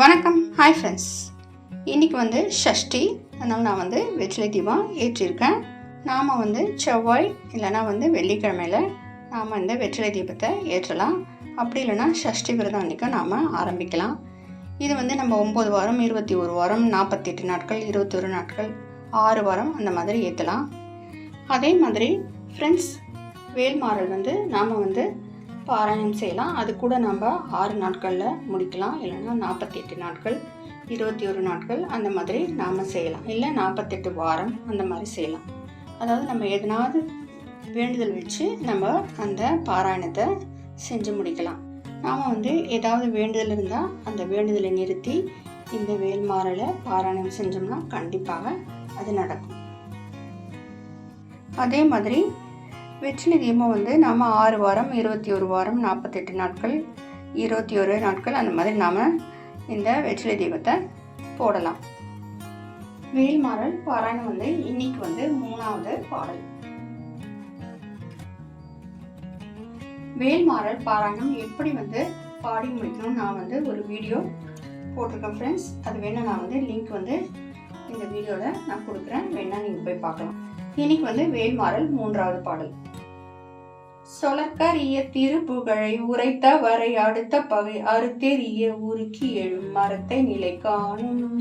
வணக்கம். Hi friends இன்றைக்கி வந்து ஷஷ்டி. அதனால் நான் வந்து வெற்றிலை தீபம் ஏற்றிருக்கேன். நாம் வந்து செவ்வாய் இல்லைன்னா வந்து வெள்ளிக்கிழமையில் நாம் இந்த வெற்றிலை தீபத்தை ஏற்றலாம். அப்படி இல்லைன்னா ஷஷ்டி விரதம் அன்றைக்கி நாம் ஆரம்பிக்கலாம். இது வந்து நம்ம ஒம்பது வாரம் இருபத்தி ஒரு வாரம் நாற்பத்தெட்டு நாட்கள் இருபத்தொரு நாட்கள் ஆறு வாரம் அந்த மாதிரி ஏற்றலாம். அதே மாதிரி ஃப்ரெண்ட்ஸ் வேல்மாறல் வந்து நாம் வந்து பாராயணம் செய்யலாம். அது கூட நம்ம ஆறு நாட்களில் முடிக்கலாம். இல்லைன்னா நாற்பத்தெட்டு நாட்கள் இருபத்தி ஒரு நாட்கள் அந்த மாதிரி நாம் செய்யலாம். இல்லை நாற்பத்தெட்டு வாரம் அந்த மாதிரி செய்யலாம். அதாவது நம்ம எதனாவது வேண்டுதல் வச்சு நம்ம அந்த பாராயணத்தை செஞ்சு முடிக்கலாம். நாம் வந்து ஏதாவது வேண்டுதல் இருந்தால் அந்த வேண்டுதலை நிறுத்தி இந்த வேல்மாறலை பாராயணம் செஞ்சோம்னா கண்டிப்பாக அது நடக்கும். அதே மாதிரி வெற்றிலை தீபம் வந்து நாம் ஆறு வாரம் இருபத்தி ஒரு வாரம் நாற்பத்தெட்டு நாட்கள் இருபத்தி ஒரு நாட்கள் அந்த மாதிரி நாம் இந்த வெற்றிலை தீபத்தை போடலாம். வேல்மாறல் பாராயணம் வந்து இன்னைக்கு வந்து மூணாவது பாடல். வேல்மாறல் பாராயணம் எப்படி வந்து பாடி முடிக்கணும்னு நான் வந்து ஒரு வீடியோ போட்டிருக்கேன் ஃப்ரெண்ட்ஸ் அது வேணால் நான் வந்து லிங்க் வந்து இந்த வீடியோவில் நான் கொடுக்குறேன். வேணால் நீங்கள் போய் பார்க்கலாம். இன்னைக்கு வந்து வேல்மாறல் மூன்றாவது பாடல். சொலக்கரிய திருப்புகழை உரைத்த வரை அடுத்த பகை அறுத்தெறிய உருக்கி எழும் மரத்தை நிலை காணும்.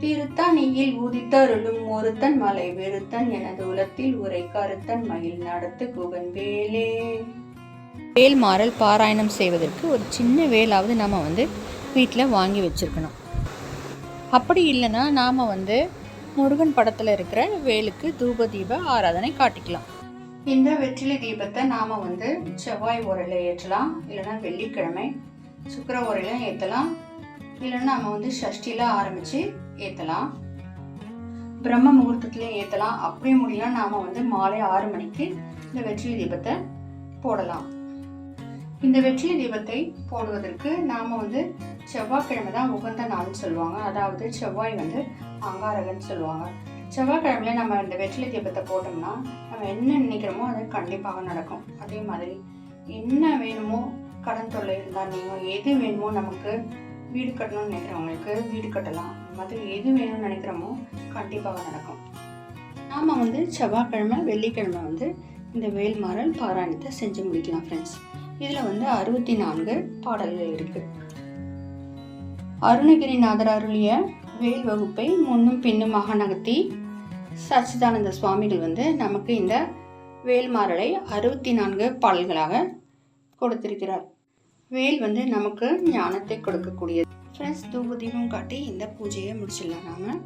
திருத்தணியில் உதித்தருளும் ஒருத்தன் மலை வெறுத்தன் எனது உலத்தில் உரை கருத்தன் மயில் நடத்து குகன் வேலே. வேல்மாறல் பாராயணம் செய்வதற்கு ஒரு சின்ன வேலாவது நம்ம வந்து வீட்டில் வாங்கி வச்சிருக்கணும். அப்படி இல்லைன்னா நாம் வந்து முருகன் படத்தில் இருக்கிற வேலுக்கு தூப தீப ஆராதனை காட்டிக்கலாம். இந்த வெற்றிலை தீபத்தை நாம் வந்து செவ்வாய் உரையில் ஏற்றலாம் இல்லைன்னா வெள்ளிக்கிழமை சுக்கர உரையில ஏற்றலாம் இல்லைன்னா நம்ம வந்து ஷஷ்டியில் ஆரம்பித்து ஏற்றலாம் பிரம்ம முகூர்த்தத்துலேயும் ஏற்றலாம் அப்படியே முடியல நாம் வந்து மாலை ஆறு மணிக்கு இந்த வெற்றிலை தீபத்தை போடலாம். இந்த வெற்றிலை தீபத்தை போடுவதற்கு நாம் வந்து செவ்வாய்க்கிழமை தான் உகந்த நாள்னு சொல்லுவாங்க. அதாவது செவ்வாய் வந்து அங்காரகன்னு சொல்லுவாங்க. செவ்வாய்க்கிழமையில நம்ம இந்த வெற்றிலை தீபத்தை போட்டோம்னா நம்ம என்ன நினைக்கிறோமோ அது கண்டிப்பாக நடக்கும். அதே மாதிரி என்ன வேணுமோ கடன் தொல்லை இருந்தால் நீங்கள் எது வேணுமோ நமக்கு வீடு கட்டணும்னு நினைக்கிறவங்களுக்கு வீடு கட்டலாம். அது மாதிரி எது வேணும்னு நினைக்கிறோமோ கண்டிப்பாக நடக்கும். நாம் வந்து செவ்வாய்க்கிழமை வெள்ளிக்கிழமை வந்து இந்த வேல்மாறல் பாராயணத்தை செஞ்சு முடிக்கலாம் ஃப்ரெண்ட்ஸ் இதில் வந்து அறுபத்தி நான்கு பாடல்கள் இருக்குது அருணகிரிநாதர் அருளிய வேல் வகுப்பை முன்னும் பின்னுமாக நகர்த்தி சச்சிதானந்த சுவாமிகள் வந்து நமக்கு இந்த வேல்மாறலை அறுபத்தி நான்கு பாடல்களாக கொடுத்திருக்கிறார். வேல் வந்து நமக்கு ஞானத்தை கொடுக்கக்கூடியது. ஃப்ரெண்ட்ஸ் தூபதீபம் காட்டி இந்த பூஜையை முடிச்சிடலாம் நாங்கள்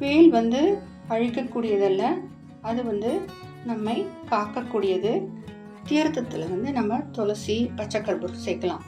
வேல் வந்து அழிக்கக்கூடியதல்ல அது வந்து நம்மை காக்கக்கூடியது. தீர்த்தத்தில் வந்து நம்ம துளசி பச்சைக்கற்பூரம் சேர்க்கலாம்.